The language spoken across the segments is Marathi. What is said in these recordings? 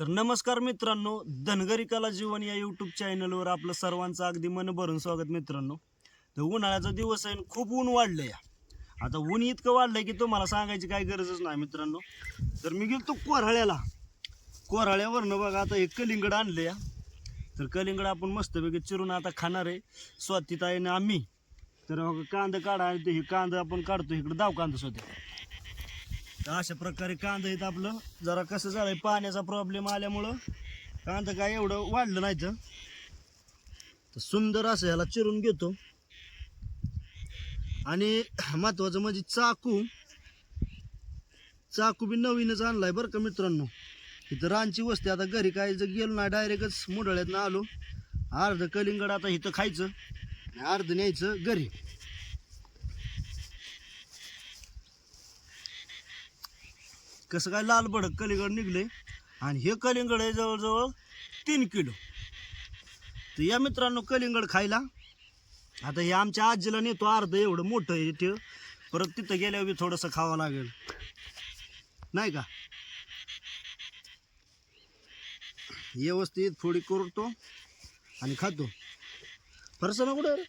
तर नमस्कार मित्रांनो धनगरी कला जीवन या यूट्यूब चॅनलवर आपलं सर्वांचं अगदी मन भरून स्वागत मित्रांनो. तर उन्हाळ्याचा दिवस आहे आणि खूप ऊन वाढलं या. आता ऊन इतकं वाढलंय की तुम्हाला सांगायची काही गरजच नाही मित्रांनो. तर मी गेलो तो कोऱ्हाळ्याला. कोऱ्हाळ्यावरनं बघा आता हे कलिंगड आणलं या. तर कलिंगड आपण मस्तपैकी चिरून आता खाणार आहे. स्वातीताईने आहे ना आम्ही. तर कांदा काढा आणि ते हे कांदा आपण काढतो. इकडं दाव कांदा स्वतः. तर अशा प्रकारे कांदा येत आपलं. जरा कसं झालंय पाण्याचा प्रॉब्लेम आल्यामुळं कांदा काय एवढं वाढलं नाही तर. सुंदर असं ह्याला चिरून घेतो. आणि महत्वाचं म्हणजे चाकू. चाकू बी नवीनच आणलाय बरं का मित्रांनो. इथं रानची वस्ती आता घरी काय जर गेलो ना डायरेक्टच मुडळ्यात आलो. अर्ध कलिंगड आता इथं खायचं आणि अर्ध न्यायचं घरी. कसं काय लाल भडक कलिंगड निघले आणि हे कलिंगड आहे जवळजवळ तीन किलो. तर या मित्रांनो कलिंगड खायला. आता हे आमच्या आजीला नेतो अर्ध एवढं मोठं आहे ते. परत तिथं गेल्यावर बी थोडंसं खावं लागेल. नाही का? व्यवस्थित फोडी करतो आणि खातो. फरसाना कुठं रे?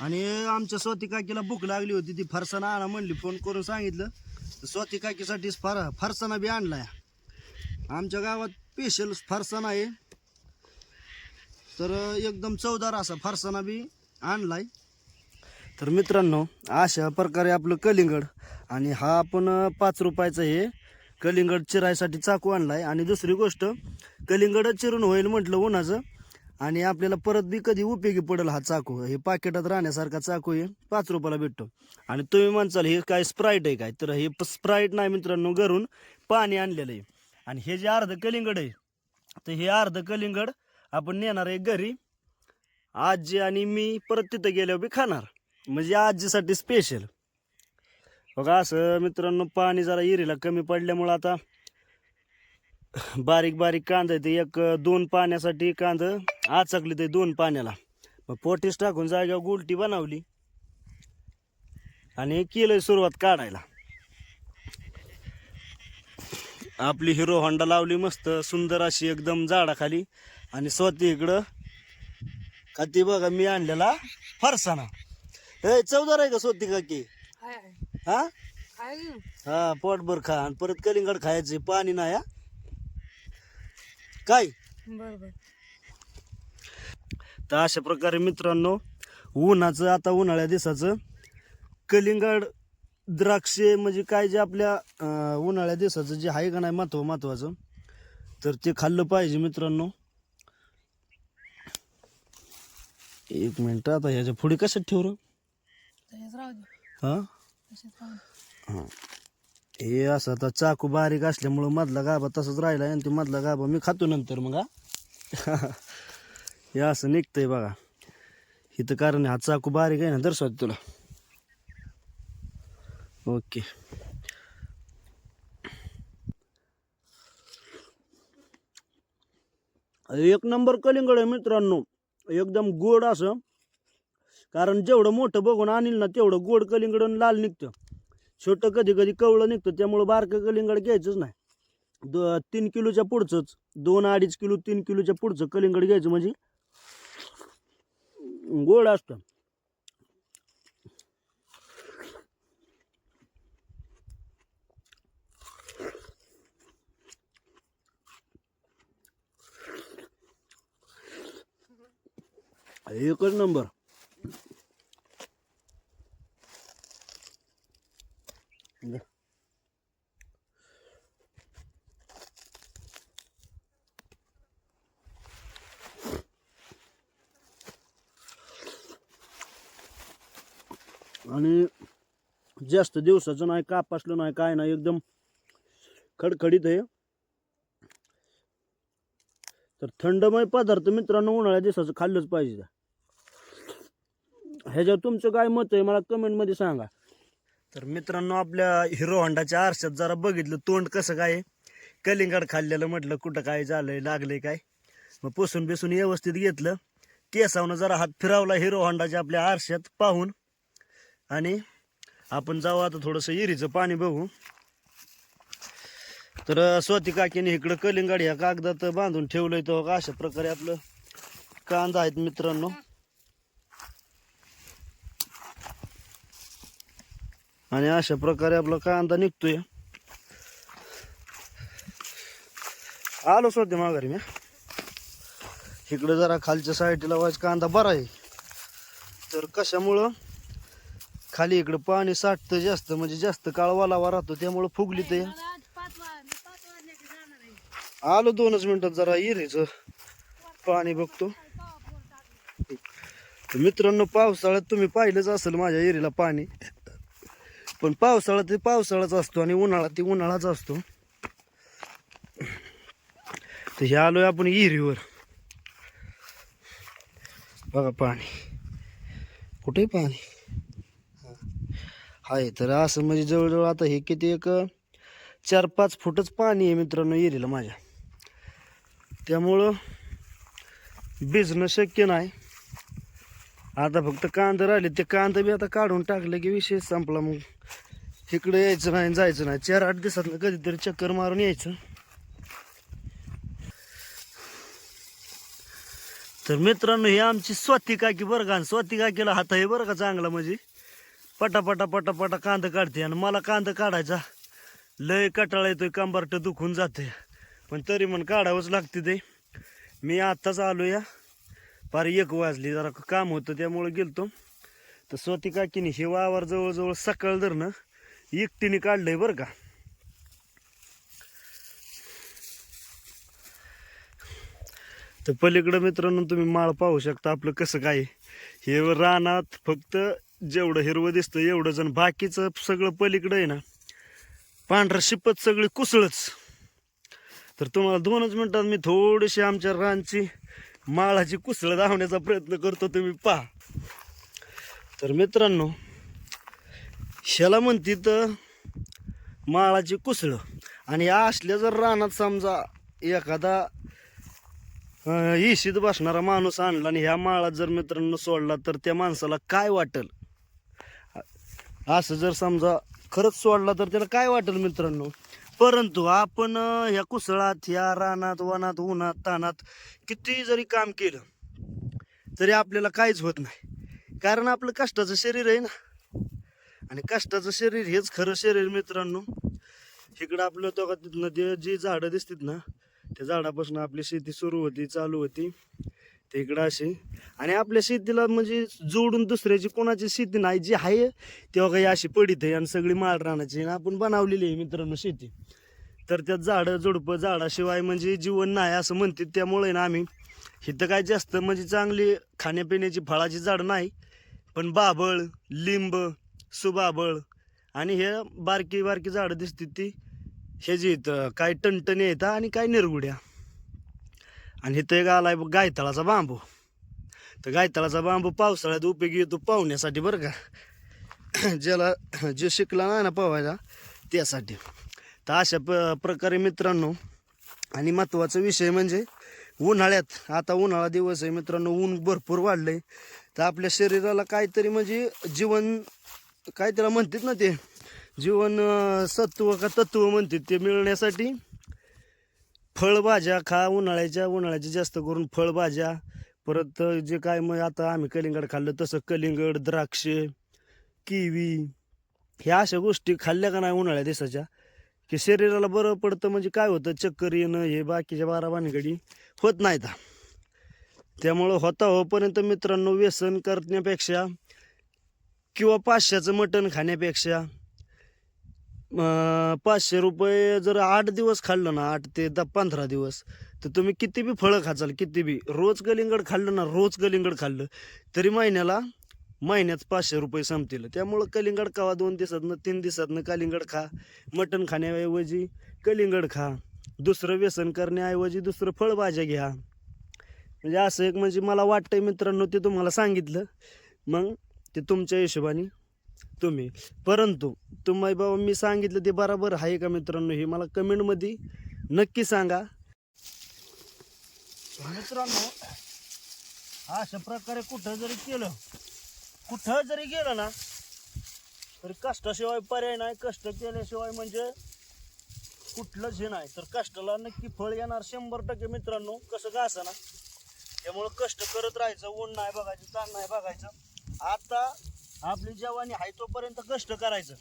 आणि आमच्या स्वती काकीला भूक लागली होती ती फरसाना आणा म्हणली फोन करून सांगितलं. स्वती काकीसाठी फार फरसाना बी आणलाय. आमच्या गावात स्पेशल फरसाना आहे. तर एकदम चवदार असा फरसाना बी आणलाय. तर मित्रांनो अशा प्रकारे आपलं कलिंगड आणि हा आपण पाच रुपयाचं हे कलिंगड चिरायसाठी चाकू आणलाय. आणि दुसरी गोष्ट कलिंगड चिरून होईल म्हटलं उन्हाचं. आणि आपल्याला परत बी कधी उपयोगी पडेल हा चाकू. हे पाकिटात राहण्यासारखा चाकू आहे. पाच रुपयाला भेटतो. आणि तुम्ही म्हणचाल हे काय स्प्राईट आहे काय? तर हे स्प्राईट नाही मित्रांनो घरून पाणी आणलेलं आहे. आणि हे जे अर्ध कलिंगड आहे तर हे अर्ध कलिंगड आपण नेणार आहे घरी. आजी आणि मी परत तिथं गेल्यावर बी खाणार. म्हणजे आजीसाठी स्पेशल बघा असं मित्रांनो पाणी जरा इरीला कमी पडल्यामुळं आता बारीक बारीक कांदा ते एक दोन पाण्यासाठी कांदा आचकली ते दोन पाण्याला. मग पोटीस टाकून जागेवर गुलटी बनवली. आणि केलं सुरुवात काढायला. आपली हिरो होंडा लावली मस्त सुंदर अशी एकदम झाडाखाली. आणि स्वतः इकडं का ती बघा मी आणलेला फरसाना ए चौदार आहे का स्वती का की हाय हाय. हा? हा पोटभर खा. आणि परत कलिंगड खायचे पाणी नाही हा? काय? बर बर तर अशा प्रकारे मित्रांनो उन्हाचं आता उन्हाळ्या दिवसाचं कलिंगड द्राक्षे म्हणजे काय जे आपल्या अं, उन्हाळ्या दिवसाचं जे आहे का नाही महत्त्व महत्वाचं तर ते खाल्लं पाहिजे मित्रांनो. एक मिनिट आता ह्याच्या पुढे कशात ठेवू? रे? तसेच राहू दे. हा? तसेच राहू दे. हे. हे असं आता चाकू बारीक असल्यामुळं मधला गाभा तसंच राहिला आणि ते मधला गाभा मी खातो नंतर मग हे असं निघतंय बघा. इथं कारण हा चाकू बारीक आहे ना दर्शवतो तुला. ओके. एक नंबर कलिंगड आहे मित्रांनो. एकदम गोड असं. कारण जेवढं मोठं बघून आणील ना तेवढं गोड कलिंगड आणि लाल निघतं. छोटं कधी कधी कवळं निघतं त्यामुळं बारकं कलिंगड घ्यायचंच नाही. द तीन किलोच्या पुढचंच दोन अडीच किलो तीन किलोच्या पुढचं कलिंगड घ्यायचं म्हणजे गोड असतं. एकच नंबर. आणि जास्त दिवसाचं नाही कापासलं नाही काय नाही एकदम खडखडीत आहे. तर थंडमय पदार्थ मित्रांनो उन्हाळ्या दिवसाचं खाल्लंच पाहिजे. ह्याच्यावर तुमचं काय मत आहे मला कमेंटमध्ये सांगा. तर मित्रांनो आपल्या हिरो होंडाच्या आरशात जरा बघितलं तोंड कसं काय कलिंगड खाल्लेलं म्हटलं कुठं काय झालंय लागलंय काय? मग पुसून बिसून व्यवस्थित घेतलं. केसावनं जरा हात फिरावला हिरो होंडाच्या आपल्या आरशात पाहून आणि आपण जाऊ आता थोडंसं इरीचं पाणी बघू. तर स्वती काकीने इकडं कलिंगड ह्या कागदात बांधून ठेवलंय तो अशा प्रकारे आपलं कांदा आहेत मित्रांनो. आणि अशा प्रकारे आपला कांदा निघतोय. आलो स्वती माघारी मी. इकडे जरा खालच्या साईडला वाज कांदा बरा आहे. तर कशामुळं खाली इकडं पाणी साठतं जास्त म्हणजे जास्त काळ वालावा राहतो त्यामुळं फुगली ते. आलो दोनच मिनिटात जरा इरेचं पाणी बघतो. मित्रांनो पावसाळ्यात तुम्ही पाहिलंच असेल माझ्या एरीला पाणी. पण पावसाळा ते पावसाळाच असतो आणि उन्हाळा ते उन्हाळाच असतो. तर हे आलोय आपण इरीवर बघा पाणी. कुठे पाणी? आहे तर असं म्हणजे जवळजवळ आता हे किती एक चार पाच फुटच पाणी आहे मित्रांनो एरीला माझ्या. त्यामुळं भिजणं शक्य नाही. आता फक्त कांदा राहिले ते कांदा बी आता काढून टाकलं की विषय संपला मग. इकडे यायचं नाही जायचं नाही. चार आठ दिवसात कधीतरी चक्कर मारून यायचं. तर मित्रांनो ही आमची स्वाती काकी बरं का? आणि स्वाती काकीला हात आहे बरं का चांगला म्हणजे? पटा पटा पटा पटा कांदा काढते आणि मला कांदा काढायचा. लय कटाळा येतोय कंबारट दुखून जाते. पण तरी पण काढावंच लागते ते. मी आत्ताच आलो या पार एक वाजली जरा काम होतं त्यामुळे गेलतो. तर स्वती काकीने हे वावर जवळजवळ सकाळ धरणं एकटीने काढलंय बरं का. तर पलीकडं मित्रांनो तुम्ही माळ पाहू शकता आपलं कसं काय हे रानात फक्त जेवढं हिरवं दिसतं एवढंच. आणि बाकीचं सगळं पलीकडं आहे ना पांढरं शिपत सगळी कुसळच. तर तुम्हाला दोनच मिनटात मी थोडीशी आमच्या रानची माळाची कुसळ धावण्याचा प्रयत्न करतो तुम्ही पहा. तर मित्रांनो ह्याला म्हणती तर माळाची कुसळ. आणि या असल्या जर रानात समजा एखादा अं, इशीत बसणारा माणूस आणला आणि ह्या माळात जर मित्रांनो सोडला तर त्या माणसाला काय वाटेल? असं जर समजा खरंच सोडला तर त्याला काय वाटेल मित्रांनो? परंतु आपण ह्या कुसळात ह्या रानात वनात उन्हात तानात किती जरी काम केलं तरी आपल्याला काहीच होत नाही. कारण आपलं कष्टाचं शरीर आहे ना? आणि कष्टाचं शरीर हेच खरं शरीर मित्रांनो. इकडं आपलं तो तिथनं जे जी झाडं दिसतात ना त्या झाडापासून आपली शेती सुरू होती चालू होती. तिकडं इकडं अशी. आणि आपल्या शेतीला म्हणजे जोडून दुसऱ्याची कोणाची शेती नाही जी आहे तेव्हा काही अशी पडित आहे आणि सगळी माळ राहण्याची आपण बनवलेली आहे मित्रांनो शेती. तर त्यात झाडं झुडपं झाडाशिवाय म्हणजे जीवन नाही असं म्हणतात त्यामुळे ना आम्ही इथं काय जास्त म्हणजे चांगली खाण्यापिण्याची फळाची झाडं नाही पण बाभळ लिंब सुबाबळ आणि हे बारकी बारकी झाडं दिसतात ती. हे जी इथं काय टणटणी येतात आणि काय निरगुड्या. आणि इथं एक आलाय बघ गायतळाचा बांबू. तर गायतळाचा बांबू पावसाळ्यात उपयोगी येतो पाहुण्यासाठी बरं का. ज्याला जे शिकला नाही ना पोहायला त्यासाठी. तर अशा प प्रकारे मित्रांनो आणि महत्त्वाचा विषय म्हणजे उन्हाळ्यात आता उन्हाळा दिवस आहे मित्रांनो ऊन भरपूर वाढलं आहे तर आपल्या शरीराला काहीतरी म्हणजे जीवन काय त्याला म्हणतात ना ते? जीवन सत्व का तत्व म्हणतात ते मिळण्यासाठी फळभाज्या खा उन्हाळ्याच्या उन्हाळ्याच्या जास्त करून फळभाज्या. परत जे काय मग आता आम्ही कलिंगड खाल्लं तसं कलिंगड द्राक्षे किवी ह्या अशा गोष्टी खाल्ल्या का नाही उन्हाळ्या दिवसाच्या? की शरीराला बरं पडतं म्हणजे काय होतं? चक्कर येणं हे बाकीच्या बारा भानगडी होत नाहीत. त्यामुळं होता होपर्यंत मित्रांनो व्यसन करण्यापेक्षा किंवा पाचशेचं मटण खाण्यापेक्षा पाचशे रुपये जर आठ दिवस खाल्लं ना आठ ते दहा पंधरा दिवस तर तुम्ही किती बी फळं खाचाल किती बी रोज कलिंगड खाल्लं ना रोज कलिंगड खाल्लं तरी महिन्याला महिन्यात पाचशे रुपये संपतील. त्यामुळं कलिंगड खावा दोन दिवसातनं तीन दिवसातनं कलिंगड खा. मटण खाण्याऐवजी कलिंगड खा. दुसरं व्यसन करण्याऐवजी दुसरं फळभाज्या घ्या. म्हणजे असं एक म्हणजे मला वाटतंय मित्रांनो ते तुम्हाला सांगितलं. मग ते तुमच्या हिशोबाने तुम्ही. परंतु तुम्ही बाबा मी सांगितलं ते बरोबर आहे का मित्रांनो हे मला कमेंटमध्ये नक्की सांगा. मित्रांनो अशा प्रकारे कुठं जरी केलं कुठं जरी गेलं ना तरी कष्टाशिवाय पर्याय नाही. कष्ट केल्याशिवाय म्हणजे कुठलंच हे नाही. तर कष्टाला नक्की फळ येणार शंभर टक्के मित्रांनो. कसं का असं ना त्यामुळं कष्ट करत राहायचं ऊन नाही बघायचं ताण नाही बघायचं. आता आपली जवानी आहे तोपर्यंत कष्ट करायचं.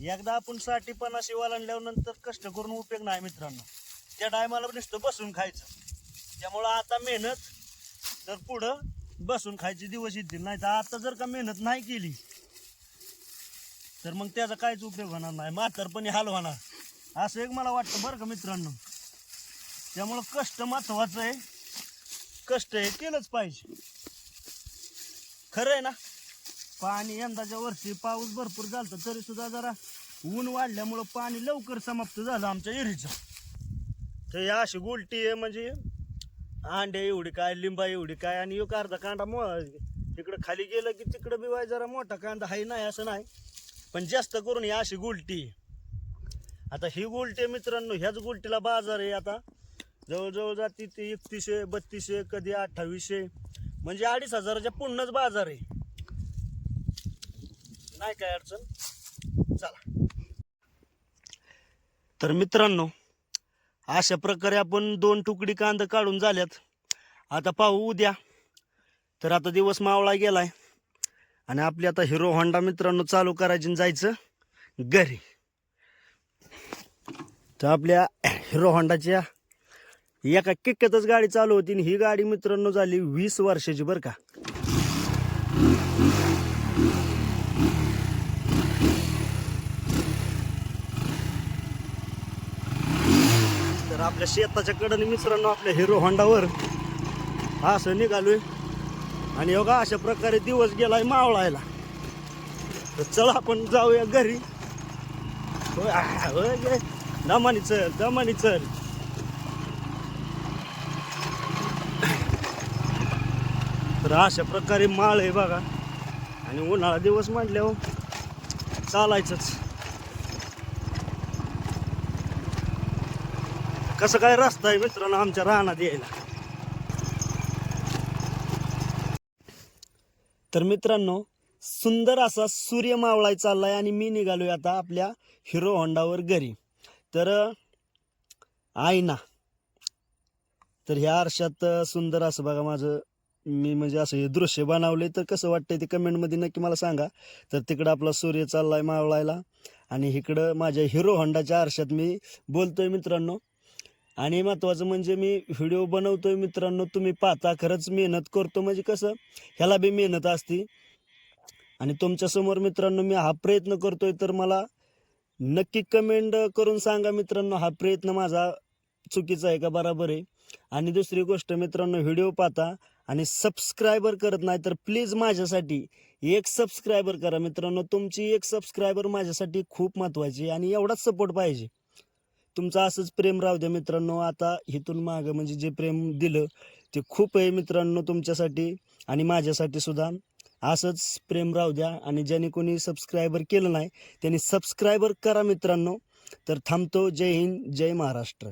एकदा आपण साठी पन्नाशी वालांडल्यावर नंतर कष्ट करून उपयोग नाही मित्रांनो. त्या टायमाला नुसतं बसून खायचं. त्यामुळं आता मेहनत तर पुढं बसून खायचे दिवस येतील नाही तर आता जर का मेहनत नाही केली तर मग त्याचा काहीच उपयोग होणार नाही. म्हातारपणी हाल होणार. असं एक मला वाटतं बरं का मित्रांनो. त्यामुळं कष्ट महत्वाचं आहे. कष्ट हे केलंच पाहिजे. खरं आहे ना? पाणी यंदाच्या वर्षी पाऊस भरपूर झाला तरी सुद्धा जरा ऊन वाढल्यामुळं पाणी लवकर समाप्त झालं आमच्या एरीचं. तर ही अशी गोलटी आहे म्हणजे अंड्या एवढी काय लिंबा एवढी काय आणि एक अर्धा कांदा मो तिकडं खाली गेलं की तिकडं बिवाय जरा मोठा कांदा आहे नाही असं नाही. पण जास्त करून ही अशी गोलटी आहे. आता ही गोलटी मित्रांनो ह्याच गोलटीला बाजार आहे आता. जवळजवळ जाती ती एकतीसशे बत्तीसशे कधी अठ्ठावीसशे. म्हणजे अडीच हजाराच्या पूर्णच बाजार आहे. नाही काय अडचण? चला. तर मित्रांनो अशा प्रकारे आपण दोन तुकडी कांदा काढून झाल्यात. आता पाहू उद्या. तर आता दिवस मावळा गेलाय. आणि आपली आता हिरो होंडा मित्रांनो चालू करायची आणि जायचं घरी. तर आपल्या हिरो होंडाच्या एका किक्क्यातच गाडी चालू होती आणि ही गाडी मित्रांनो झाली वीस वर्षाची बरं का. आपल्या शेताच्या कडे मित्रांनो आपल्या हिरो होंडावर असं निघालोय. आणि योगा अशा प्रकारे दिवस गेलाय मावळायला. तर चला आपण जाऊया घरी. होय, दमानी चल दमानी चल. तर अशा प्रकारे माळ आहे बघा. आणि उन्हाळा दिवस म्हटल्यावर चालायचंच. कसं काय रस्ता आहे मित्रांनो आमच्या रानात यायला? तर मित्रांनो सुंदर असा सूर्य मावळाय चाललाय आणि मी निघालोय आता आपल्या हिरो होंडावर घरी. तर आईना तर ह्या आरशात सुंदर असं बघा माझं मी म्हणजे असं हे दृश्य बनवले तर कसं वाटतंय ते कमेंटमध्ये नक्की मला सांगा. तर तिकडं आपला सूर्य चाललाय मावळायला आणि इकडं माझ्या हिरो होंडाच्या आरशात मी बोलतोय मित्रांनो. आणि महत्त्वाचं म्हणजे मी व्हिडिओ बनवतोय मित्रांनो तुम्ही पाहता. खरंच मेहनत करतो म्हणजे कसं ह्याला बी मेहनत असती. आणि तुमच्यासमोर मित्रांनो मी हा प्रयत्न करतोय तर मला नक्की कमेंट करून सांगा मित्रांनो हा प्रयत्न माझा चुकीचा आहे का बराबर आहे? आणि दुसरी गोष्ट मित्रांनो व्हिडिओ पाहता आणि सबस्क्रायबर करत नाही तर प्लीज माझ्यासाठी एक सबस्क्रायबर करा मित्रांनो. तुमची एक सबस्क्रायबर माझ्यासाठी खूप महत्त्वाची आहे आणि एवढाच सपोर्ट पाहिजे. तुमचं असंच प्रेम राहू द्या मित्रांनो. आता इथून मागं म्हणजे जे प्रेम दिलं ते खूप आहे मित्रांनो तुमच्यासाठी आणि माझ्यासाठी सुद्धा. असंच प्रेम राहू द्या आणि ज्याने कोणी सबस्क्रायबर केलं नाही त्यांनी सबस्क्रायबर करा मित्रांनो. तर थांबतो. जय हिंद जय महाराष्ट्र.